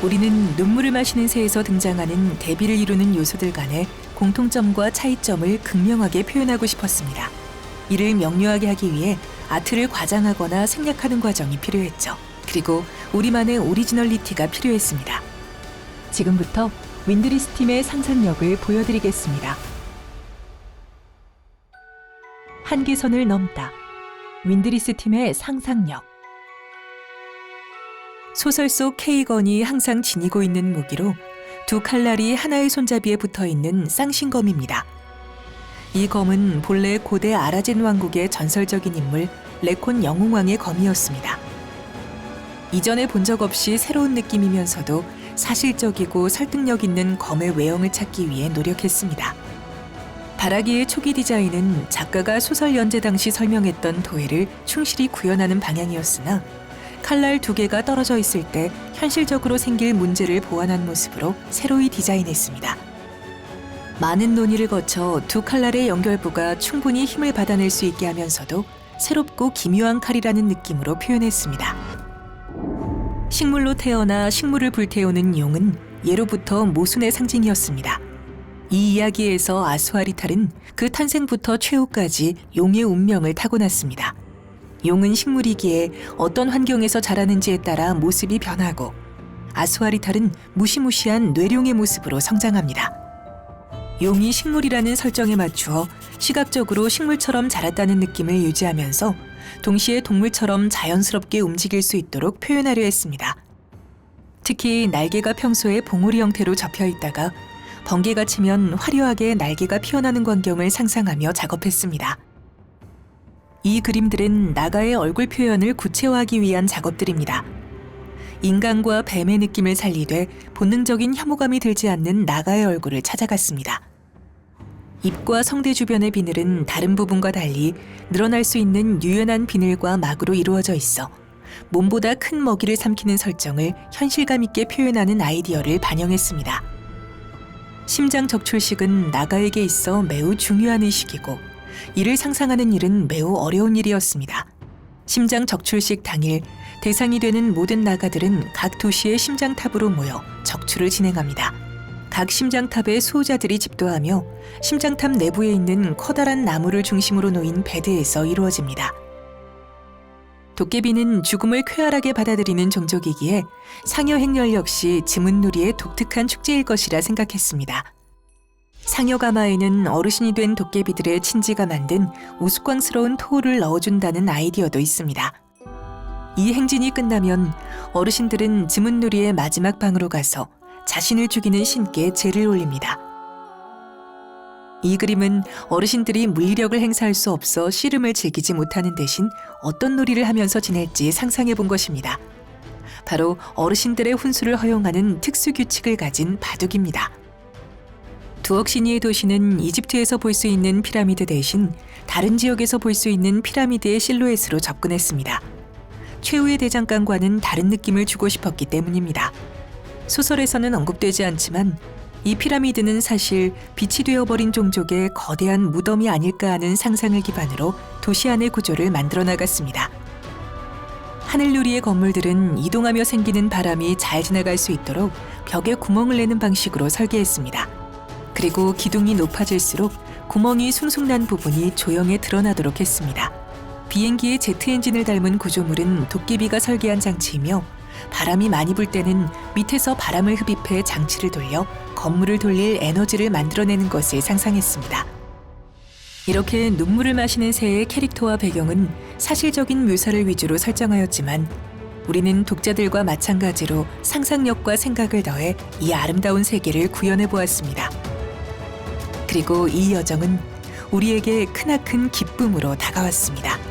우리는 눈물을 마시는 새에서 등장하는 대비를 이루는 요소들 간의 공통점과 차이점을 극명하게 표현하고 싶었습니다. 이를 명료하게 하기 위해 아트를 과장하거나 생략하는 과정이 필요했죠. 그리고 우리만의 오리지널리티가 필요했습니다. 지금부터 윈드리스 팀의 상상력을 보여드리겠습니다. 한계선을 넘다. 윈드리스 팀의 상상력. 소설 속 케이건이 항상 지니고 있는 무기로 두 칼날이 하나의 손잡이에 붙어 있는 쌍신검입니다. 이 검은 본래 고대 아라젠 왕국의 전설적인 인물 레콘 영웅왕의 검이었습니다. 이전에 본 적 없이 새로운 느낌이면서도 사실적이고 설득력 있는 검의 외형을 찾기 위해 노력했습니다. 바라기의 초기 디자인은 작가가 소설 연재 당시 설명했던 도해를 충실히 구현하는 방향이었으나 칼날 두 개가 떨어져 있을 때 현실적으로 생길 문제를 보완한 모습으로 새로이 디자인했습니다. 많은 논의를 거쳐 두 칼날의 연결부가 충분히 힘을 받아낼 수 있게 하면서도 새롭고 기묘한 칼이라는 느낌으로 표현했습니다. 식물로 태어나 식물을 불태우는 용은 예로부터 모순의 상징이었습니다. 이 이야기에서 아수아리탈은 그 탄생부터 최후까지 용의 운명을 타고났습니다. 용은 식물이기에 어떤 환경에서 자라는지에 따라 모습이 변하고 아수아리탈은 무시무시한 뇌룡의 모습으로 성장합니다. 용이 식물이라는 설정에 맞추어 시각적으로 식물처럼 자랐다는 느낌을 유지하면서 동시에 동물처럼 자연스럽게 움직일 수 있도록 표현하려 했습니다. 특히 날개가 평소에 봉우리 형태로 접혀 있다가 번개가 치면 화려하게 날개가 피어나는 광경을 상상하며 작업했습니다. 이 그림들은 나가의 얼굴 표현을 구체화하기 위한 작업들입니다. 인간과 뱀의 느낌을 살리되 본능적인 혐오감이 들지 않는 나가의 얼굴을 찾아갔습니다. 입과 성대 주변의 비늘은 다른 부분과 달리 늘어날 수 있는 유연한 비늘과 막으로 이루어져 있어 몸보다 큰 먹이를 삼키는 설정을 현실감 있게 표현하는 아이디어를 반영했습니다. 심장 적출식은 나가에게 있어 매우 중요한 의식이고 이를 상상하는 일은 매우 어려운 일이었습니다. 심장 적출식 당일 대상이 되는 모든 나가들은 각 도시의 심장탑으로 모여 적출을 진행합니다. 각 심장탑에 수호자들이 집도하며 심장탑 내부에 있는 커다란 나무를 중심으로 놓인 베드에서 이루어집니다. 도깨비는 죽음을 쾌활하게 받아들이는 종족이기에 상여 행렬 역시 지문놀이의 독특한 축제일 것이라 생각했습니다. 상여가마에는 어르신이 된 도깨비들의 친지가 만든 우스꽝스러운 토를 넣어준다는 아이디어도 있습니다. 이 행진이 끝나면 어르신들은 지문놀이의 마지막 방으로 가서 자신을 죽이는 신께 제를 올립니다. 이 그림은 어르신들이 물리력을 행사할 수 없어 씨름을 즐기지 못하는 대신 어떤 놀이를 하면서 지낼지 상상해 본 것입니다. 바로 어르신들의 훈수를 허용하는 특수 규칙을 가진 바둑입니다. 두억신이의 도시는 이집트에서 볼 수 있는 피라미드 대신 다른 지역에서 볼 수 있는 피라미드의 실루엣으로 접근했습니다. 최후의 대장간과는 다른 느낌을 주고 싶었기 때문입니다. 소설에서는 언급되지 않지만 이 피라미드는 사실 빛이 되어버린 종족의 거대한 무덤이 아닐까 하는 상상을 기반으로 도시 안의 구조를 만들어 나갔습니다. 하늘누리의 건물들은 이동하며 생기는 바람이 잘 지나갈 수 있도록 벽에 구멍을 내는 방식으로 설계했습니다. 그리고 기둥이 높아질수록 구멍이 숭숭 난 부분이 조형에 드러나도록 했습니다. 비행기의 제트 엔진을 닮은 구조물은 도깨비가 설계한 장치이며 바람이 많이 불 때는 밑에서 바람을 흡입해 장치를 돌려 건물을 돌릴 에너지를 만들어내는 것을 상상했습니다. 이렇게 눈물을 마시는 새의 캐릭터와 배경은 사실적인 묘사를 위주로 설정하였지만 우리는 독자들과 마찬가지로 상상력과 생각을 더해 이 아름다운 세계를 구현해 보았습니다. 그리고 이 여정은 우리에게 크나큰 기쁨으로 다가왔습니다.